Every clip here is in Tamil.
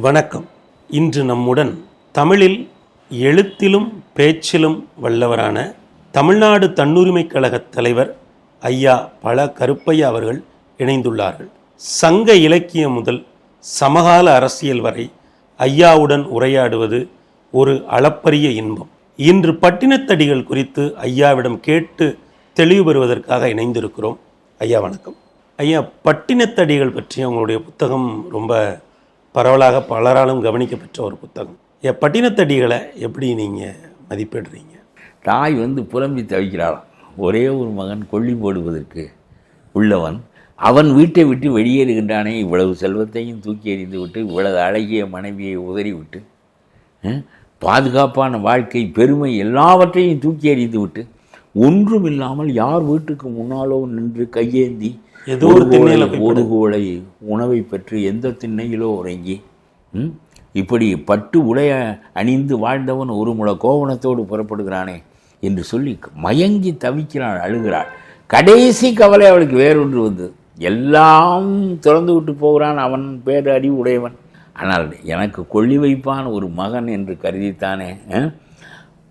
வணக்கம். இன்று நம்முடன் தமிழில் எழுத்திலும் பேச்சிலும் வல்லவரான தமிழ்நாடு தன்னுரிமைக் கழகத் தலைவர் ஐயா பல கருப்பையா அவர்கள் இணைந்துள்ளார்கள். சங்க இலக்கியம் முதல் சமகால அரசியல் வரை ஐயாவுடன் உரையாடுவது ஒரு அளப்பரிய இன்பம். இன்று பட்டினத்தடிகள் குறித்து ஐயாவிடம் கேட்டு தெளிவு பெறுவதற்காக இணைந்திருக்கிறோம். ஐயா வணக்கம். ஐயா பட்டினத்தடிகள் பற்றி உங்களுடைய புத்தகம் ரொம்ப பரவலாக பலராலும் கவனிக்கப்பெற்ற ஒரு புத்தகம். என் பட்டினத்தடிகளை எப்படி நீங்கள் மதிப்பிடுறீங்க? தாய் வந்து புலம்பி தவிக்கிறாளாம் ஒரே ஒரு மகன் கொல்லி போடுவதற்கு உள்ளவன் அவன் வீட்டை விட்டு வெளியேறுகின்றானே இவ்வளவு செல்வத்தையும் தூக்கி எறிந்து விட்டு இவ்வளவு அழகிய மனைவியை உதறி விட்டு பாதுகாப்பான வாழ்க்கை பெருமை எல்லாவற்றையும் தூக்கி எறிந்து விட்டு ஒன்றும் இல்லாமல் யார் வீட்டுக்கு முன்னாலோ நின்று கையேந்தி ஏதோ ஒரு திண்ணையில ஒரு கோளை உணவை பெற்று எந்த திண்ணையிலோ உறங்கி இப்படி பட்டு உடைய அணிந்து வாழ்ந்தவன் ஒரு முள கோவணத்தோடு புறப்படுகிறானே என்று சொல்லி மயங்கி தவிக்கிறாள் அழுகிறாள். கடைசி கவலை அவளுக்கு வேறொன்று வந்தது. எல்லாம் திறந்து விட்டு போகிறான் அவன் பேர் அறிவு உடையவன். ஆனால் எனக்கு கொள்ளி வைப்பான் ஒரு மகன் என்று கருதித்தானே?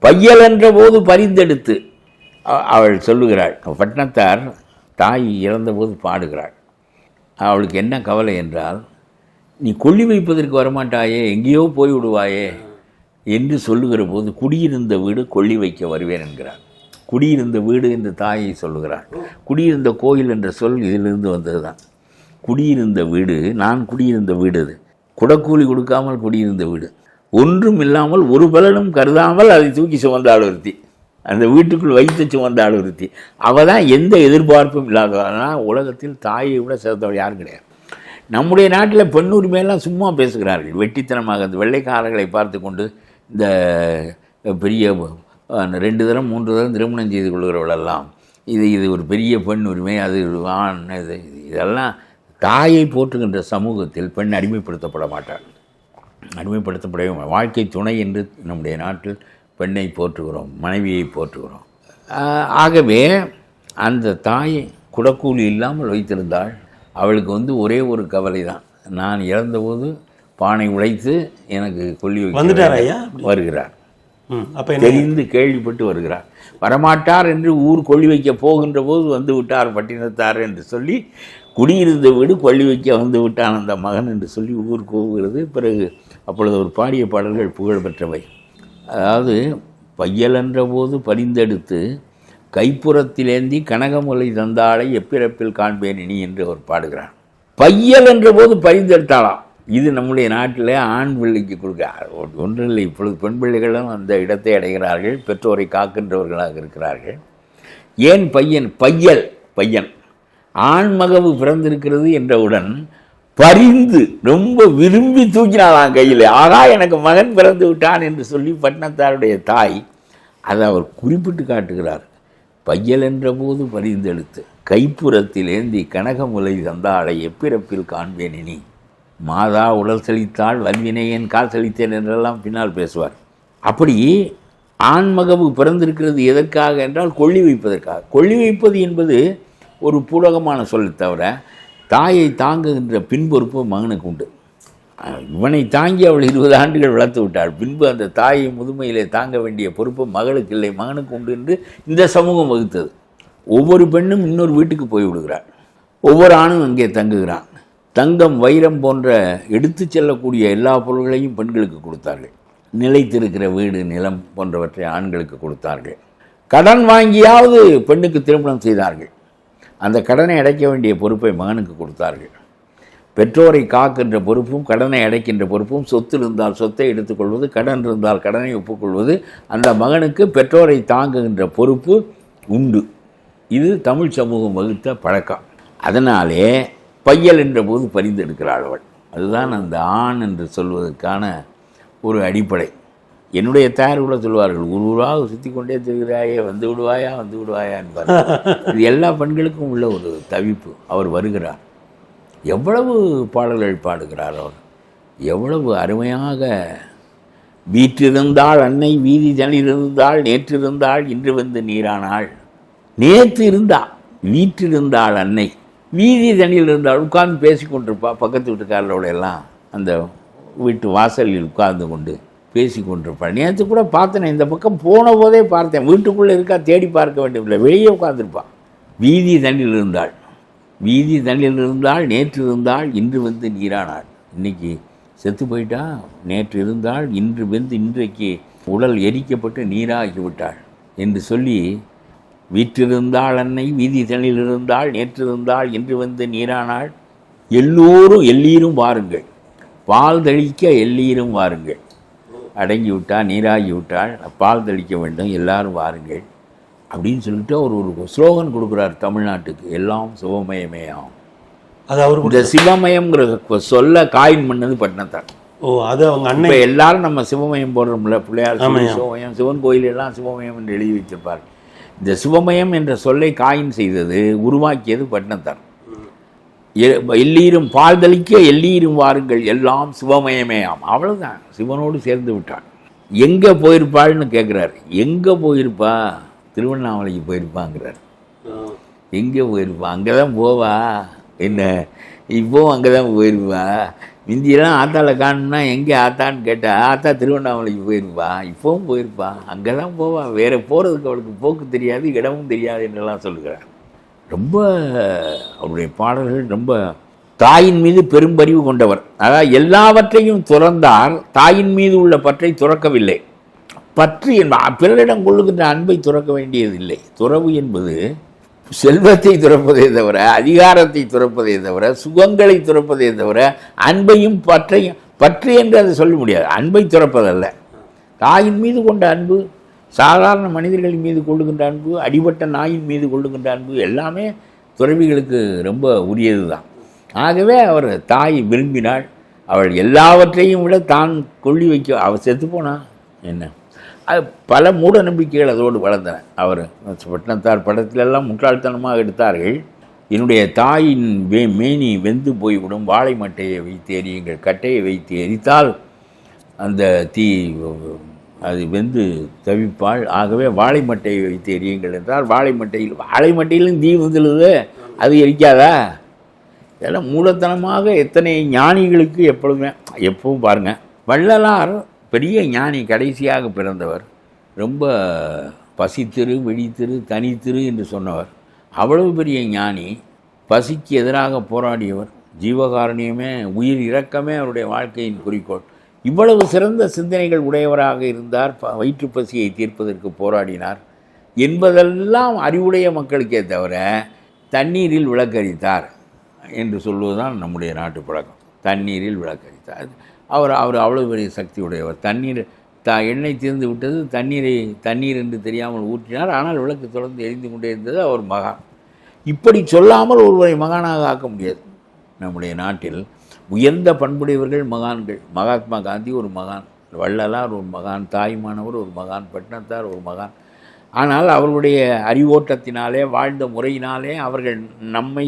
பையல் என்ற போது பரிந்தெடுத்து அவள் சொல்லுகிறாள் பட்டினத்தார் தாய் இறந்தபோது பாடுகிறாள். அவளுக்கு என்ன கவலை என்றால் நீ கொல்லி வைப்பதற்கு வரமாட்டாயே எங்கேயோ போய் விடுவாயே என்று சொல்லுகிற போது குடியிருந்த வீடு கொல்லி வைக்க வருவேன் என்கிறார் குடியிருந்த வீடு என்று தாயை சொல்லுகிறாள். குடியிருந்த கோயில் என்ற சொல் இதிலிருந்து வந்தது தான் குடியிருந்த வீடு நான் குடியிருந்த வீடு அது. குடக்கூலி கொடுக்காமல் குடியிருந்த வீடு. ஒன்றும் இல்லாமல் ஒரு பலனும் கருதாமல் அதை தூக்கி சுமந்தாள் ஒருத்தி. அந்த வீட்டுக்குள் வைத்து சுமந்த அழுகுறுத்தி அவள் தான் எந்த எதிர்பார்ப்பும் இல்லாததுனா உலகத்தில் தாயை விட சிறந்தவள் யாரும் கிடையாது. நம்முடைய நாட்டில் பெண் உரிமையெல்லாம் சும்மா பேசுகிறார்கள். வெட்டித்தனமாக அந்த வெள்ளைக்காரர்களை பார்த்து கொண்டு இந்த பெரிய ரெண்டு தரம் மூன்று தரம் திருமணம் செய்து கொள்கிறவளெல்லாம் இது இது ஒரு பெரிய பெண் உரிமை. அது ஆண் இது இதெல்லாம் தாயை போற்றுகின்ற சமூகத்தில் பெண் அடிமைப்படுத்தப்பட மாட்டாள். அடிமைப்படுத்தப்படவே வாழ்க்கை துணை என்று நம்முடைய நாட்டில் பெண்ணை போற்றுகிறோம் மனைவியை போற்றுகிறோம். ஆகவே அந்த தாயை குடக்கூலி இல்லாமல் வைத்திருந்தாள். அவளுக்கு வந்து ஒரே ஒரு கவலை தான் நான் இறந்தபோது பானை உடைத்து எனக்கு கொல்லி வைக்க வந்துட்டாரா ஐயா? வருகிறார். தெரிந்து கேள்விப்பட்டு வருகிறார். வரமாட்டார் என்று ஊர் கொள்ளி வைக்க போகின்ற போது வந்து விட்டார் பட்டினத்தார் என்று சொல்லி குடியிருந்த வீடு கொள்ளி வைக்க வந்து விட்டான் அந்த மகன் என்று சொல்லி ஊர் கூவுகிறது. பிறகு அப்பொழுது ஒரு பாடிய பாடல்கள் புகழ்பெற்றவை. அதாவது பையல் என்ற போது பரிந்தெடுத்து கைப்புறத்திலேந்தி கனகமுலை தந்தாளை எப்பிறப்பில் காண்பேன் இனி என்று அவர் பாடுகிறார். பையல் என்ற போது பரிந்தெடுத்தாளாம் இது நம்முடைய நாட்டில் ஆண் பிள்ளைக்கு கொடுக்க ஒன்றும் இல்லை இப்பொழுது பெண் பிள்ளைகளும் அந்த இடத்தை அடைகிறார்கள் பெற்றோரை காக்கின்றவர்களாக இருக்கிறார்கள். ஏன் பையன்? பையல் பையன். ஆண்மகவு பிறந்திருக்கிறது என்றவுடன் பரிந்து ரொம்ப விரும்பி தூக்கினாலாம் கையில். ஆகா எனக்கு மகன் பிறந்து விட்டான் என்று சொல்லி பட்டினத்தாருடைய தாய் அதை அவர் குறிப்பிட்டு காட்டுகிறார். பையல் என்ற போது பரிந்தெடுத்து கைப்புறத்தில் ஏந்தி கனகமுலை தந்தாளை எப்பிறப்பில் காண்பேன் இனி? மாதா உடல் செழித்தாள் வல்வினையன் கால் செழித்தேன் என்றெல்லாம் பின்னால் பேசுவார். அப்படி ஆண்மகவு பிறந்திருக்கிறது எதற்காக என்றால் கொள்ளி வைப்பதற்காக. கொள்ளி வைப்பது என்பது ஒரு பூலகமான சொல்லை தவிர தாயை தாங்குகின்ற பின்பொறுப்பு மகனுக்கு உண்டு. இவனை தாங்கி அவள் இருபது ஆண்டுகள் வளர்த்து விட்டாள். பின்பு அந்த தாயை முதுமையிலே தாங்க வேண்டிய பொறுப்பு மகளுக்கு இல்லை மகனுக்கு உண்டு என்று இந்த சமூகம் வகுத்தது. ஒவ்வொரு பெண்ணும் இன்னொரு வீட்டுக்கு போய் விடுகிறாள். ஒவ்வொரு ஆணும் அங்கே தங்குகிறான். தங்கம் வைரம் போன்ற எடுத்து செல்லக்கூடிய எல்லா பொருள்களையும் பெண்களுக்கு கொடுத்தார்கள். நிலைத்திருக்கிற வீடு நிலம் போன்றவற்றை ஆண்களுக்கு கொடுத்தார்கள். கடன் வாங்கியாவது பெண்ணுக்கு திருமணம் செய்தார்கள். அந்த கடனை அடைக்க வேண்டிய பொறுப்பை மகனுக்கு கொடுத்தார்கள். பெற்றோரை காக்கின்ற பொறுப்பும் கடனை அடைக்கின்ற பொறுப்பும் சொத்து இருந்தால் சொத்தை எடுத்துக்கொள்வது கடன் இருந்தால் கடனை ஒப்புக்கொள்வது அந்த மகனுக்கு பெற்றோரை தாங்குகின்ற பொறுப்பு உண்டு. இது தமிழ் சமூகம் வகுத்த பழக்கம். அதனாலே பையல் என்ற போது பரிந்தெடுக்கிறாள் அவள். அதுதான் அந்த ஆண் என்று சொல்வதற்கான ஒரு அடிப்படை. என்னுடைய தாயார் கூட சொல்வார்கள் ஊராக சுற்றி கொண்டே திரிகிறாயே வந்து விடுவாயா வந்து விடுவாயா என்பார் இது எல்லா பெண்களுக்கும் உள்ள ஒரு தவிப்பு. அவர் வருகிறார். எவ்வளவு பாடல்கள் பாடுகிறார் அவர்? எவ்வளவு அருமையாக வீற்றிருந்தாள் அன்னை வீதி தனியிருந்தாள் நேற்றிருந்தாள் இன்று வந்து நீரானாள். நேற்று இருந்தா வீற்றிருந்தாள் அன்னை வீதி தனியில் இருந்தாள் உட்கார்ந்து பேசி கொண்டிருப்பா பக்கத்து வீட்டுக்காரரோட எல்லாம் அந்த வீட்டு வாசலில் உட்கார்ந்து கொண்டு பேசி கொண்டிருப்பாள் நேற்று கூட பார்த்தேன் இந்த பக்கம் போன போதே பார்த்தேன். வீட்டுக்குள்ளே இருக்கா தேடி பார்க்க வேண்டியதில்லை. வெளியே உட்காந்துருப்பான் வீதி தண்ணியில் இருந்தாள். வீதி தண்ணியில் இருந்தால் நேற்று இருந்தால் இன்று வந்து நீரானாள். இன்னைக்கு செத்து போயிட்டா? நேற்று இருந்தால் இன்று வந்து இன்றைக்கு உடல் எரிக்கப்பட்டு நீராகி விட்டாள் என்று சொல்லி வீற்றிருந்தாள் அன்னை வீதி தண்ணியில் இருந்தால் நேற்று இருந்தால் இன்று வந்து நீரானாள். எல்லோரும் எல்லீரும் வாருங்கள். பால் தெளிக்க எல்லீரும் வாருங்கள். அடங்கி விட்டால் நீராகி விட்டால் பால் தெளிக்க வேண்டும் எல்லாரும் வாருங்கள் அப்படின்னு சொல்லிட்டு அவர் ஒரு ஸ்லோகன் கொடுக்குறார் தமிழ்நாட்டுக்கு எல்லாம் சிவமயமேயாம். அது அவரு இந்த சிவமயம்ங்கிற சொல்ல காயின் பண்ணது பட்டினத்தார் ஓ அது அவங்க அண்ணன். இப்போ எல்லாரும் நம்ம சிவமயம் போடுறோம்ல பிள்ளையார் சிவமயம் சிவன் கோயில் எல்லாம் சிவமயம் என்று எழுதி வச்சிருப்பார். இந்த சிவமயம் என்ற சொல்லை காயின் செய்தது உருவாக்கியது பட்டினத்தார் எ- எல்லீரும் பால் தளிக்க எல்லீரும் வாருங்கள். எல்லாம் சிவமயமேயாம். அவ்வளோதான் சிவனோடு சேர்ந்து விட்டான். எங்கே போயிருப்பாள்னு கேட்குறாரு எங்கே போயிருப்பா? திருவண்ணாமலைக்கு போயிருப்பாங்கிறார். எங்கே போயிருப்பா? அங்கே தான் போவா. என்ன? இப்போவும் அங்கே தான் போயிருப்பா. முந்தியெல்லாம் ஆத்தால காணுன்னா எங்கே ஆத்தான்னு கேட்டா ஆத்தா திருவண்ணாமலைக்கு போயிருப்பா. இப்போவும் போயிருப்பா. அங்கே தான் போவா. வேறு போகிறதுக்கு அவளுக்கு போக்கு தெரியாது இடமும் தெரியாது என்றெல்லாம் சொல்லுகிறார். ரொம்ப அவருடைய பாடல்கள் ரொம்ப தாயின் மீது பெரும்பறிவு கொண்டவர். அதாவது எல்லாவற்றையும் துறந்தார் தாயின் மீது உள்ள பற்றை துறக்கவில்லை. பற்று என்ப பிறரிடம் கொள்ளுகின்ற அன்பை துறக்க வேண்டியதில்லை. துறவு என்பது செல்வத்தை துறப்பதே தவிர அதிகாரத்தை துறப்பதே தவிர சுகங்களை துறப்பதே தவிர அன்பையும் பற்றையும் பற்று என்று அதை சொல்ல முடியாது. அன்பை துறப்பதல்ல. தாயின் மீது கொண்ட அன்பு சாதாரண மனிதர்களின் மீது கொள்ளுகின்ற அன்பு அடிபட்ட நாயின் மீது கொள்ளுகின்ற அன்பு எல்லாமே துறவிகளுக்கு ரொம்ப உரியது தான் ஆகவே அவர் தாய் விரும்பினாள். அவள் எல்லாவற்றையும் விட தான் கொள்ளி வைக்க அவள் செத்து போனா என்ன? அது பல மூட நம்பிக்கைகள் அதோடு வளர்ந்தன. அவர் பட்டினத்தார் படத்திலெல்லாம் முட்டாள்தனமாக எடுத்தார்கள். என்னுடைய தாயின் வே மேனி வெந்து போய்விடும். வாழை மட்டையை வைத்து எரியுங்கள் கட்டையை வைத்து எரித்தால் அந்த தீ அது வெந்து தவிப்பாள். ஆகவே வாழை மட்டையை வைத்து எரியுங்கள் என்றால் வாழை மட்டையில் வாழை மட்டையிலும் தீ வந்துடுது அது எரிக்காதா? இதெல்லாம் மூலத்தனமாக எத்தனை ஞானிகளுக்கு எப்பொழுதுமே எப்பவும் பாருங்க. வள்ளலார் பெரிய ஞானி கடைசியாக பிறந்தவர். ரொம்ப பசித்திரு வெடித்திரு தனித்திரு என்று சொன்னவர். அவ்வளவு பெரிய ஞானி பசிக்கு எதிராக போராடியவர். ஜீவகாரணியமே உயிர் இறக்கமே அவருடைய வாழ்க்கையின் குறிக்கோள். இவ்வளவு சிறந்த சிந்தனைகள் உடையவராக இருந்தார். ப- வயிற்றுப் பசியை தீர்ப்பதற்கு போராடினார். என்பதெல்லாம் அறிவுடைய மக்களுக்கே தவிர தண்ணீரில் விளக்கரித்தார் என்று சொல்வதுதான் நம்முடைய நாட்டு பழக்கம். தண்ணீரில் விளக்கரித்தார். அவர் அவர் அவ்வளவு பெரிய சக்தி உடையவர். தண்ணீர் த எண்ணெய் தீர்ந்து விட்டது தண்ணீரை தண்ணீர் என்று தெரியாமல் ஊற்றினார். ஆனால் விளக்கு தொடர்ந்து எரிந்து கொண்டே இருந்தது அவர் மகான் இப்படி சொல்லாமல் ஒருவரை மகானாக ஆக்க முடியாது. நம்முடைய நாட்டில் உயர்ந்த பண்புடையவர்கள் மகான்கள். மகாத்மா காந்தி ஒரு மகான் வள்ளலார் ஒரு மகான் தாய்மானவர் ஒரு மகான் பட்டினத்தார் ஒரு மகான். ஆனால் அவர்களுடைய அறிவோட்டத்தினாலே வாழ்ந்த முறையினாலே அவர்கள் நம்மை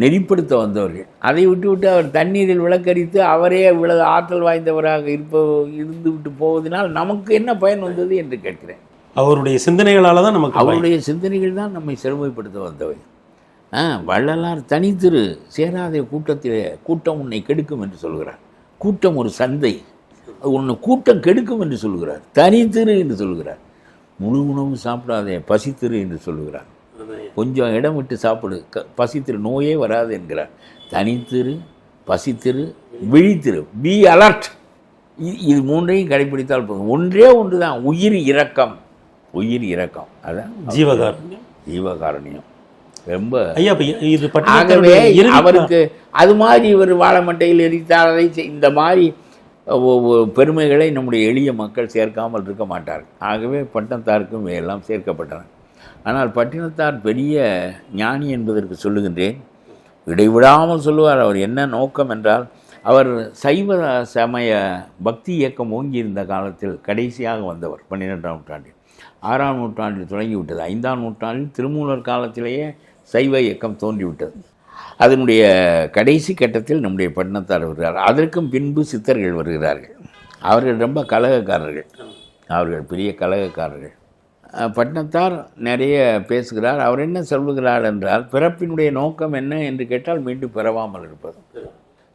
நெறிப்படுத்த வந்தவர்கள். அதை விட்டுவிட்டு அவர் தண்ணீரில் விளக்கரித்து அவரே இவ்வளவு ஆற்றல் வாய்ந்தவராக இருப்ப இருந்து விட்டு போவதனால் நமக்கு என்ன பயன் வந்தது என்று கேட்கிறேன். அவருடைய சிந்தனைகளால தான் நமக்கு. அவருடைய சிந்தனைகள் தான் நம்மை சிறுமைப்படுத்த வந்தவை. வள்ளலார் தனித்திரு சேராத கூட்டத்திலே கூட்டம் உன்னை கெடுக்கும் என்று சொல்கிறார். கூட்டம் ஒரு சந்தை. அது உன்னை கூட்டம் கெடுக்கும் என்று சொல்கிறார். தனித்திரு என்று சொல்கிறார். முழு உணவு சாப்பிடாதே பசித்திரு என்று சொல்கிறார். கொஞ்சம் இடம் விட்டு சாப்பிடு. க பசித்திரு நோயே வராது என்கிறார். தனித்திரு பசித்திரு விழித்திரு. பி அலர்ட் இது மூன்றையும் கடைபிடித்தால் போதும். ஒன்றே ஒன்று தான் உயிர் இரக்கம். உயிர் இரக்கம். அதான் ஜீவகாருண்யம். ஜீவகாரணியம். ரொம்ப. ஐயா இது ஆகவே அவருக்கு அது மாதிரி இவர் வாழைமட்டையில் செய்- இந்த மாதிரி பெருமைகளை நம்முடைய எளிய மக்கள் சேர்க்காமல் இருக்க மாட்டார்கள். ஆகவே பட்டினத்தாருக்கும் இவையெல்லாம் சேர்க்கப்பட்டன. ஆனால் பட்டினத்தார் பெரிய ஞானி என்பதற்கு சொல்லுகின்றேன். இடைவிடாமல் சொல்லுவார். அவர் என்ன நோக்கம் என்றால் அவர் சைவ சமய பக்தி இயக்கம் ஓங்கியிருந்த காலத்தில் கடைசியாக வந்தவர் பன்னிரெண்டாம் நூற்றாண்டில். ஆறாம் நூற்றாண்டில் தொடங்கிவிட்டது. ஐந்தாம் நூற்றாண்டில் திருமூலர் காலத்திலேயே சைவ இயக்கம் தோன்றிவிட்டது. அதனுடைய கடைசி கட்டத்தில் நம்முடைய பட்டினத்தார் வருகிறார். அதற்கும் பின்பு சித்தர்கள் வருகிறார்கள். அவர்கள் ரொம்ப கலகக்காரர்கள். அவர்கள் பெரிய கலகக்காரர்கள். பட்டினத்தார் நிறைய பேசுகிறார். அவர் என்ன சொல்லுகிறார் என்றால் பிறப்பினுடைய நோக்கம் என்ன? என்று கேட்டால் மீண்டும் பிறவாமல் இருப்பது.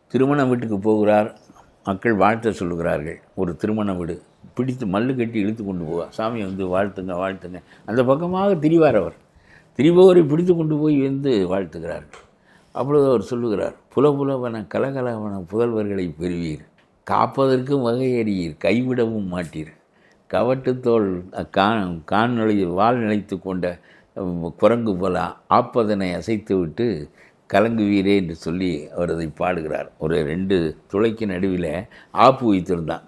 திருமண வீட்டுக்கு போகிறார். மக்கள் வாழ்த்த சொல்லுகிறார்கள். ஒரு திருமண வீடு. பிடித்து மல்லு கட்டி இழுத்து கொண்டு போவார். சாமி வந்து வாழ்த்துங்க வாழ்த்துங்க. அந்த பக்கமாக திரிவார் அவர். திரிபவரை பிடித்து கொண்டு போய் வந்து வாழ்த்துகிறார்கள் அப்பொழுது அவர் சொல்லுகிறார் புலபுலவன கலகலவன புதல்வர்களை பெறுவீர். காப்பதற்கும் வகையறியீர். கைவிடவும் மாட்டீர். கவட்டுத்தோல் கான் கான் நிலை வால் நிலைத்து கொண்ட குரங்கு போல ஆப்பதனை அசைத்து விட்டு கலங்குவீரே என்று சொல்லி அவர் அதை பாடுகிறார். ஒரு ரெண்டு துளைக்கு நடுவில் ஆப்பு வைத்திருந்தான்.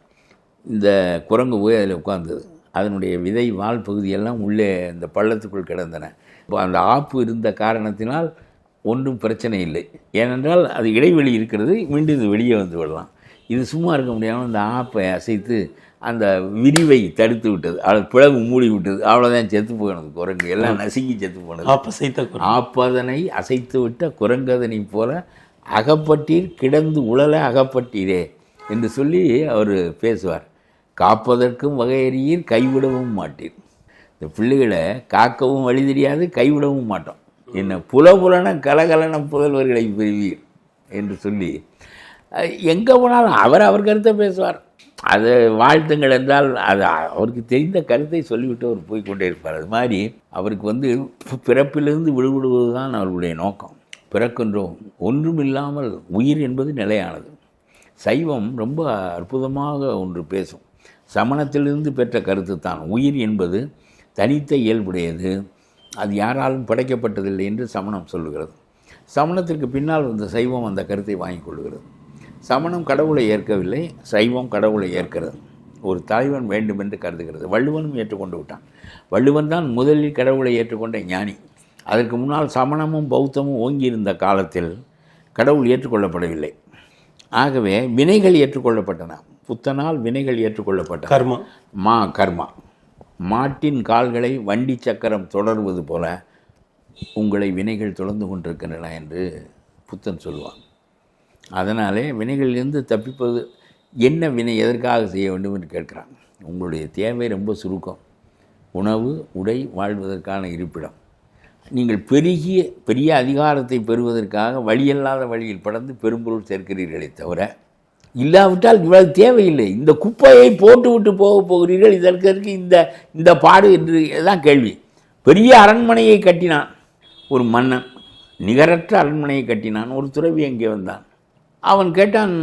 இந்த குரங்கு போய் அதில் உட்கார்ந்தது. அதனுடைய விதை வால் பகுதியெல்லாம் உள்ளே இந்த பள்ளத்துக்குள் கிடந்தன. அந்த ஆப்பு இருந்த காரணத்தினால் ஒன்றும் பிரச்சனை இல்லை. ஏனென்றால் அது இடைவெளி இருக்கிறது மீண்டும் இது வெளியே வந்து விடலாம். இது சும்மா இருக்க முடியாமல் அந்த ஆப்பை அசைத்து அந்த விரிவை தடுத்து விட்டது. அது பிளவு மூடி விட்டது. அவ்வளோதான் செத்து போனது குரங்கு. எல்லாம் நசுங்கி செத்து போனது. ஆப்ப சைத்த குரல் ஆப்பதனை அசைத்து விட்ட குரங்கதனை போல அகப்பட்டீர் கிடந்து உழல அகப்பட்டீரே என்று சொல்லி அவர் பேசுவார். காப்பதற்கும் வகையறியீர் கைவிடவும் மாட்டீர். இந்த பிள்ளைகளை காக்கவும் வழி தெரியாது கைவிடவும் மாட்டோம். என்ன புலபுலன கலகலன புதல்வர்களை பெறுவீர் என்று சொல்லி எங்கே போனாலும் அவர் அவர் கருத்தை பேசுவார். அது வாழ்த்துங்கள் என்றால் அது அவருக்கு தெரிந்த கருத்தை சொல்லிவிட்டு அவர் போய்கொண்டே இருப்பார். அது மாதிரி அவருக்கு வந்து பிறப்பிலிருந்து விடுபடுவது தான் அவர்களுடைய நோக்கம். பிறக்கின்றோம். ஒன்றும் இல்லாமல் உயிர் என்பது நிலையானது. சைவம் ரொம்ப அற்புதமாக ஒன்று பேசும். சமணத்திலிருந்து பெற்ற கருத்து தான் உயிர் என்பது தனித்த இயல்புடையது. அது யாராலும் படைக்கப்பட்டதில்லை என்று சமணம் சொல்லுகிறது. சமணத்திற்கு பின்னால் வந்த சைவம் அந்த கருத்தை வாங்கிக் கொள்கிறது சமணம் கடவுளை ஏற்கவில்லை சைவம் கடவுளை ஏற்கிறது. ஒரு தலைவன் வேண்டும் என்று கருதுகிறது. வள்ளுவனும் ஏற்றுக்கொண்டு விட்டான். வள்ளுவன் தான் முதலில் கடவுளை ஏற்றுக்கொண்ட ஞானி. அதற்கு முன்னால் சமணமும் பௌத்தமும் ஓங்கியிருந்த காலத்தில் கடவுள் ஏற்றுக்கொள்ளப்படவில்லை. ஆகவே வினைகள் ஏற்றுக்கொள்ளப்பட்டன. புத்தனால் வினைகள் ஏற்றுக்கொள்ளப்பட்டன. கர்மா. மா கர்மா. மாட்டின் கால்களை வண்டி சக்கரம் தொடர்வது போல உங்களை வினைகள் தொடர்ந்து கொண்டிருக்கின்றன என்று புத்தன் சொல்லுவான் அதனாலே வினைகளிலிருந்து தப்பிப்பது என்ன வினை எதற்காக செய்ய வேண்டும் என்று கேட்கிறான். உங்களுடைய தேவை ரொம்ப சுருக்கம். உணவு உடை வாழ்வதற்கான இருப்பிடம். நீங்கள் பெருகிய பெரிய அதிகாரத்தை பெறுவதற்காக வழியல்லாத வழியில் படந்து பெரும்பொருள் சேர்க்கிறீர்களே தவிர இல்லாவிட்டால் இவ்வளவு தேவையில்லை. இந்த குப்பையை போட்டு விட்டு போக போகிறீர்கள் இதற்கு இந்த இந்த பாடு என்று தான் கேள்வி. பெரிய அரண்மனையை கட்டினான் ஒரு மன்னன். நிகரற்ற அரண்மனையை கட்டினான். ஒரு துறவி அங்கே வந்தான். அவன் கேட்டான்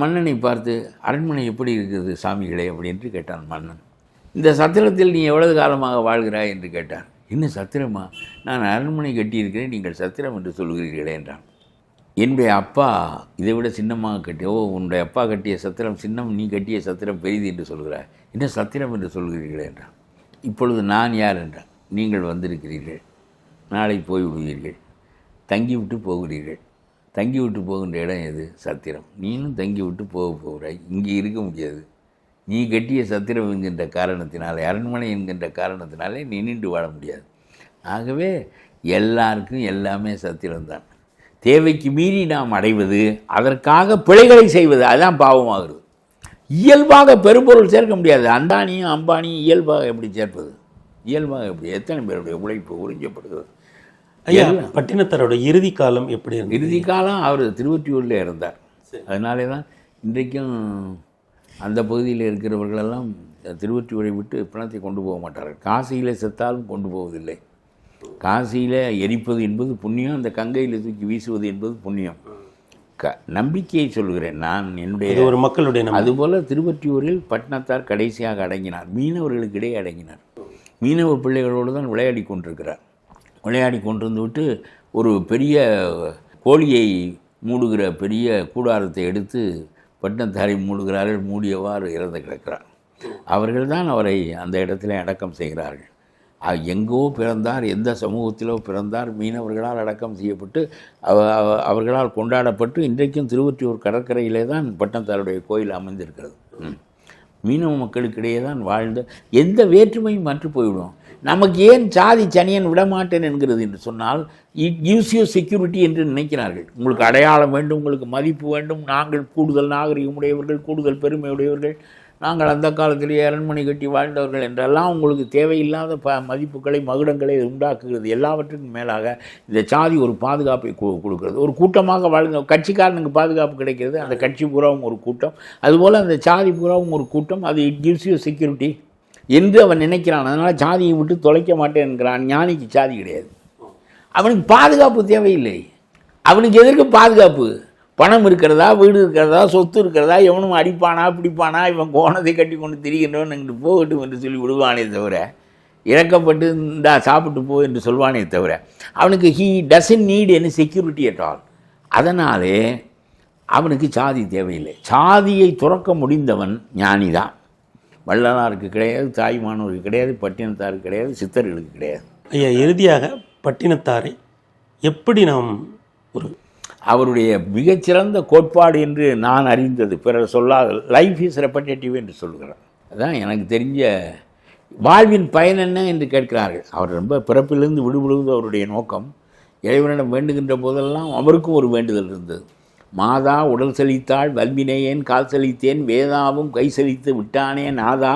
மன்னனை பார்த்து அரண்மனை எப்படி இருக்குது சாமிகளே அப்படின்ட்டு கேட்டான் மன்னன். இந்த சத்திரத்தில் நீ எவ்வளவு காலமாக வாழ்கிறாய்? என்று கேட்டான். என்ன சத்திரமா? நான் அரண்மனை கட்டியிருக்கிறேன் நீங்கள் சத்திரம் என்று சொல்கிறீர்களே என்றான். என்னுடைய அப்பா இதை விட சின்னமாக கட்டி ஓ உன்னுடைய அப்பா கட்டிய சத்திரம் சின்னம் நீ கட்டிய சத்திரம் பெரிது என்று சொல்கிறாய் என்ன சத்திரம் என்று சொல்கிறீர்களே என்றான் இப்பொழுது நான் யார் என்றான் நீங்கள் வந்திருக்கிறீர்கள். நாளை போய்விடுவீர்கள். தங்கிவிட்டு போகிறீர்கள். தங்கி விட்டு போகின்ற இடம் எது? சத்திரம். நீனும் தங்கி விட்டு போக போகிறாய். இங்கே இருக்க முடியாது. நீ கட்டிய சத்திரம் என்கின்ற காரணத்தினாலே அரண்மனை என்கின்ற காரணத்தினாலே நீ நின்று வாழ முடியாது. ஆகவே எல்லாருக்கும் எல்லாமே சத்திரம்தான். தேவைக்கு மீறி நாம் அடைவது அதற்காக பிழைகளை செய்வது அதுதான் பாவமாகிறது. இயல்பாக பெரும்பொருள் சேர்க்க முடியாது. அந்தானியும் அம்பானியும் இயல்பாக எப்படி சேர்ப்பது? இயல்பாக எப்படி? எத்தனை பேருடைய உழைப்பு உறிஞ்சப்படுகிறது? ஐயா பட்டினத்தாரோட இறுதி காலம் எப்படி இறுதி காலம் அவர் திருவொற்றியூரில் இருந்தார் அதனாலே தான் இன்றைக்கும் அந்த பகுதியில் இருக்கிறவர்களெல்லாம் திருவொற்றியூரை விட்டு பிணத்தை கொண்டு போக மாட்டார்கள். காசியில் செத்தாலும் கொண்டு போவதில்லை. காசியில் எரிப்பது என்பது புண்ணியம் அந்த கங்கையில் தூக்கி வீசுவது என்பது புண்ணியம். க நம்பிக்கையை சொல்கிறேன் நான் என்னுடைய ஒரு மக்களுடைய. அதுபோல திருவொற்றியூரில் பட்டினத்தார் கடைசியாக அடங்கினார். மீனவர்களுக்கு இடையே அடங்கினார். மீனவ பிள்ளைகளோடு தான் விளையாடி கொண்டிருக்கிறார். விளையாடி கொண்டிருந்து விட்டு ஒரு பெரிய கோழியை மூடுகிற பெரிய கூடாரத்தை எடுத்து பட்டினத்தாரை மூடுகிறார்கள் மூடியவாறு இறந்து கிடக்கிறார். அவர்கள்தான் அவரை அந்த இடத்திலே அடக்கம் செய்கிறார்கள். எங்கோ பிறந்தார் எந்த சமூகத்திலோ பிறந்தார் மீனவர்களால் அடக்கம் செய்யப்பட்டு அவ- அவர்களால் கொண்டாடப்பட்டு இன்றைக்கும் திருவொற்றியூர் கடற்கரையிலே தான் பட்டத்தாருடைய கோயில் அமைந்திருக்கிறது. மீனவ மக்களுக்கிடையே தான் வாழ்ந்த எந்த வேற்றுமையும் மாற்றி போய்விடும். நமக்கு ஏன் சாதி சனியன் விடமாட்டேன் என்கிறது என்று சொன்னால் இட் கிவ்ஸ் யூ செக்யூரிட்டி என்று நினைக்கிறார்கள். உங்களுக்கு அடையாளம் வேண்டும் உங்களுக்கு மதிப்பு வேண்டும் நாங்கள் கூடுதல் நாகரிகமுடையவர்கள் கூடுதல் பெருமையுடையவர்கள் நாங்கள் அந்த காலத்திலேயே அரண்மனை கட்டி வாழ்ந்தவர்கள் என்றெல்லாம் உங்களுக்கு தேவையில்லாத ப மதிப்புகளை மகுடங்களை உண்டாக்குகிறது. எல்லாவற்றுக்கும் மேலாக இந்த சாதி ஒரு பாதுகாப்பை கொடுக்கிறது. ஒரு கூட்டமாக வாழ்ந்த கட்சிக்காரனுக்கு பாதுகாப்பு கிடைக்கிறது. அந்த கட்சி பூராவும் ஒரு கூட்டம். அதுபோல் அந்த சாதி பூராவும் ஒரு கூட்டம். அது இட் கிவ்ஸ் யூ செக்யூரிட்டி என்று அவன் நினைக்கிறான். அதனால் சாதியை விட்டு தொலைக்க மாட்டேன் என்கிறான். ஞானிக்கு சாதி கிடையாது. அவனுக்கு பாதுகாப்பு தேவையில்லை. அவனுக்கு எதற்கு பாதுகாப்பு? பணம் இருக்கிறதா வீடு இருக்கிறதா சொத்து இருக்கிறதா எவனும் அடிப்பானா பிடிப்பானா இவன் கோணத்தை கட்டி கொண்டு திரிகின்றவன் எங்கிட்டு போகட்டும் என்று சொல்லி விடுவானே தவிர இறக்கப்பட்டு இந்தா சாப்பிட்டு போ என்று சொல்வானே தவிர அவனுக்கு he doesn't need any security at all அதனாலே அவனுக்கு சாதி தேவையில்லை. சாதியை துறக்க முடிந்தவன் ஞானி தான் வள்ளலாருக்கு கிடையாது தாய்மானோருக்கு கிடையாது பட்டினத்தாருக்கு கிடையாது சித்தர்களுக்கு கிடையாது. ஐயா இறுதியாக பட்டினத்தாரை எப்படி நாம் ஒரு அவருடைய மிகச்சிறந்த கோட்பாடு என்று நான் அறிந்தது. பிறர் சொல்லாத லைஃப் இஸ் ரெப்படேட்டிவ் என்று சொல்கிறார் அதான் எனக்கு தெரிஞ்ச வாழ்வின் பயன் என்ன என்று கேட்கிறார்கள். அவர் ரொம்ப பிறப்பிலிருந்து விடுபடுவது அவருடைய நோக்கம். இறைவனிடம் வேண்டுகின்ற போதெல்லாம் அவருக்கும் ஒரு வேண்டுதல் இருந்தது. மாதா உடல் செழித்தாள் வல்வினையேன் கால் செழித்தேன் வேதாவும் கை செழித்து விட்டானே நாதா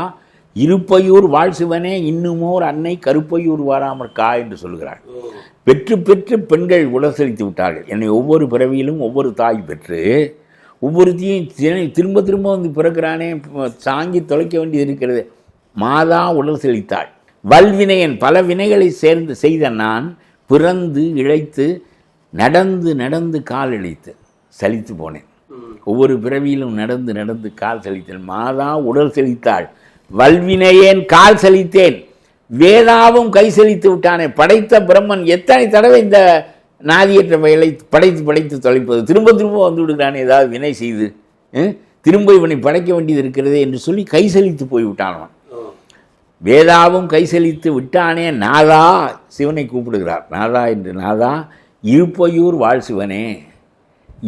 இருப்பையூர் வாழ்சிவனே இன்னுமோர் அன்னை கருப்பையூர் வாராமற் கா என்று சொல்கிறாள். பெற்று பெற்று பெண்கள் உடல் விட்டார்கள். என்னை ஒவ்வொரு பிறவியிலும் ஒவ்வொரு தாய் பெற்று ஒவ்வொருத்தையும் திரும்ப திரும்ப வந்து பிறக்கிறானே சாங்கி தொலைக்க வேண்டியது இருக்கிறது. மாதா உடல் செழித்தாள் வல்வினையன் பல வினைகளை சேர்ந்து செய்த நான் பிறந்து இழைத்து நடந்து நடந்து கால் இழைத்து சலித்து போனேன். ஒவ்வொரு பிறவியிலும் நடந்து நடந்து கால் செழித்தேன் மாதா உடல் செழித்தாள். வல்வினையேன் கால் செழித்தேன். வேதாவும் கை செழித்து விட்டானே. படைத்த பிரம்மன் எத்தனை தடவை இந்த நாதியற்ற வயலை படைத்து படைத்து தொலைப்பது? திரும்ப திரும்ப வந்து விடுகிறானே ஏதாவது வினை செய்து திரும்ப இவனை படைக்க வேண்டியது இருக்கிறதே என்று சொல்லி கை செழித்து போய்விட்டானவன் வேதாவும் கை செழித்து விட்டானே நாதா சிவனை கூப்பிடுகிறார். நாதா என்று நாதா இருப்பையூர் வாழ் சிவனே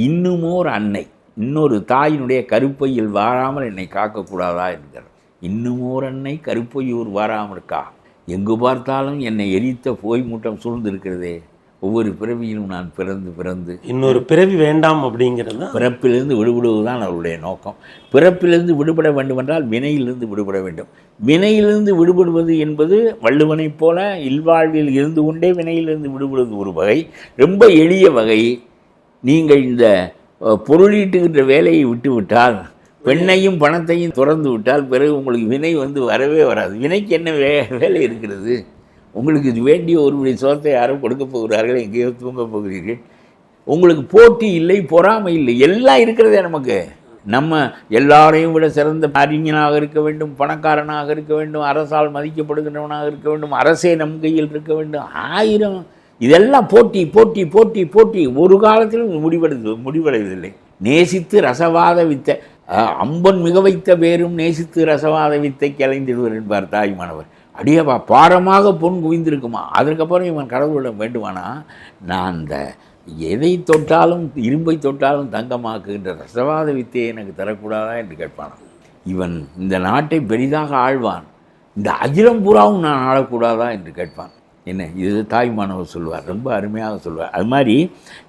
இன்னுமோர் அன்னை இன்னொரு தாயினுடைய கருப்பையில் வாழாமல் என்னை காக்கக்கூடாதா என்கிறார். இன்னுமோர் அன்னை கருப்பையூர் வாராமல் இருக்கா எங்கு பார்த்தாலும் என்னை எரித்த போய் மூட்டம் சூழ்ந்திருக்கிறதே. ஒவ்வொரு பிறவியிலும் நான் பிறந்து பிறந்து இன்னொரு பிறவி வேண்டாம் அப்படிங்கிறது தான் பிறப்பிலிருந்து விடுபடுவதுதான் அவருடைய நோக்கம். பிறப்பிலிருந்து விடுபட வேண்டுமென்றால் வினையிலிருந்து விடுபட வேண்டும். வினையிலிருந்து விடுபடுவது என்பது வள்ளுவனைப் போல இல்வாழ்வில் இருந்து கொண்டே வினையிலிருந்து விடுபடுவது ஒரு வகை. ரொம்ப எளிய வகை. நீங்கள் இந்த பொருளீட்டுகின்ற வேலையை விட்டுவிட்டால் பெண்ணையும் பணத்தையும் துறந்து விட்டால் பிறகு உங்களுக்கு வினை வந்து வரவே வராது. வினைக்கு என்ன வே வேலை இருக்கிறது? உங்களுக்கு இது வேண்டிய மணி சோத்தை யாரும் கொடுக்க போகிறார்கள் எங்கேயோ தூங்க போகிறீர்கள். உங்களுக்கு போட்டி இல்லை பொறாமை இல்லை எல்லாம் இருக்கிறதே நமக்கு. நம்ம எல்லாரையும் விட சிறந்த அறிஞனாக இருக்க வேண்டும் பணக்காரனாக இருக்க வேண்டும் அரசால் மதிக்கப்படுகின்றவனாக இருக்க வேண்டும் அரசே நம் கையில் இருக்க வேண்டும். ஆயிரம் இதெல்லாம் போட்டி போட்டி போட்டி போட்டி. ஒரு காலத்திலும் முடிவடைது முடிவடைவதில்லை. நேசித்து ரசவாத வித்த அம்பன் மிக வைத்த பேரும் நேசித்து ரசவாத வித்தை கலைந்திடுவர் என்பார் தாய்மானவர் அடியவா பாரமாக பொன் குவிந்திருக்குமா? அதற்கப்புறம் இவன் கடவுளிடம் வேண்டுமானா? நான் அந்த எதை தொட்டாலும் இரும்பை தொட்டாலும் தங்கமாக்குகின்ற ரசவாத வித்தையை எனக்கு தரக்கூடாதா என்று கேட்பானாம் இவன் இந்த நாட்டை பெரிதாக ஆழ்வான். இந்த அகிலம் பூராவும் நான் ஆளக்கூடாதா என்று கேட்பான். என்ன இது தாய்மானவர் சொல்லுவார் ரொம்ப அருமையாக சொல்லுவார் அது மாதிரி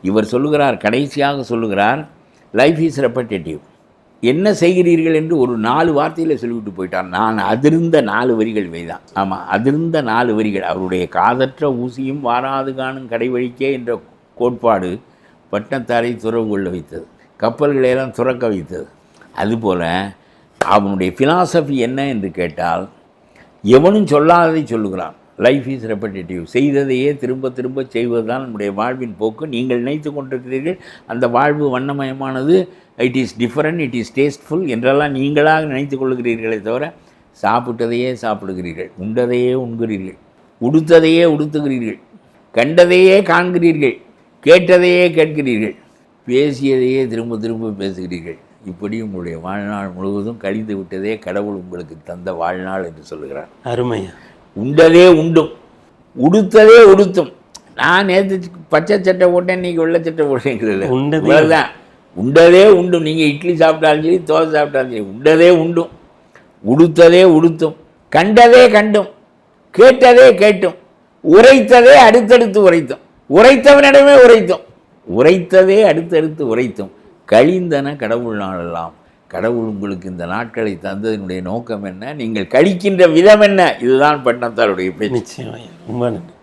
இவர் சொல்லுகிறார் கடைசியாக சொல்லுகிறார் லைஃப் இஸ் ரெப்படேட்டிவ் என்ன செய்கிறீர்கள் என்று ஒரு நாலு வார்த்தையில் சொல்லிவிட்டு போயிட்டார் நான் அதிர்ந்த நாலு வரிகள் இவைதான். ஆமாம் அதிர்ந்த நாலு வரிகள். அவருடைய காதற்ற ஊசியும் வாராது காணும் கடைவழிக்கே என்ற கோட்பாடு பட்டத்தாரை துறவு கொள்ள வைத்தது. கப்பல்களையெல்லாம் துறக்க வைத்தது. அதுபோல் அவனுடைய ஃபிலாசபி என்ன என்று கேட்டால் எவனும் சொல்லாததை சொல்லுகிறான். லைஃப் இஸ் ரெப்படேட்டிவ் செய்ததையே திரும்ப திரும்ப செய்வதுதான் நம்முடைய வாழ்வின் போக்கு. நீங்கள் நினைத்து கொண்டிருக்கிறீர்கள் அந்த வாழ்வு வண்ணமயமானது. It is different it is tasteful என்றெல்லாம் நீங்களாக நினைத்து கொள்கிறீர்களே தவிர சாப்பிட்டதையே சாப்பிடுகிறீர்கள் உண்டதையே உண்கிறீர்கள் உடுத்ததையே உடுத்துகிறீர்கள் கண்டதையே காண்கிறீர்கள் கேட்டதையே கேட்கிறீர்கள் பேசியதையே திரும்ப திரும்ப பேசுகிறீர்கள். இப்படி உங்களுடைய வாழ்நாள் முழுவதும் கழிந்து விட்டதே கடவுள் உங்களுக்கு தந்த வாழ்நாள் என்று சொல்கிறார் அருமையா. உண்டதே உண்டும். உடுத்ததே உடுத்தும். நான் நேற்று பச்சை சட்டை போட்டேன் இன்னைக்கு வெள்ளை சட்டை போட்டேங்கிறது உண்டதே இவ்வளவுதான். உண்டதே உண்டும். நீங்கள் இட்லி சாப்பிட்டாலும் சரி தோசை சாப்பிட்டாலும் சரி உண்டதே உண்டும். உடுத்ததே உடுத்தும். கண்டதே கண்டும். கேட்டதே கேட்டும். உரைத்ததே அடுத்தடுத்து உரைத்தும். உரைத்தவனிடமே உரைத்தும். உரைத்ததே அடுத்தடுத்து உரைத்தும். கழிந்தன கடவுள் நாளெல்லாம். கடவுள் உங்களுக்கு இந்த நாட்களை தந்ததனுடைய நோக்கம் என்ன? நீங்கள் கழிக்கின்ற விதம் என்ன? இதுதான் பட்டினத்தாருடைய பேச்சு. நிச்சயம் ரொம்ப நன்றி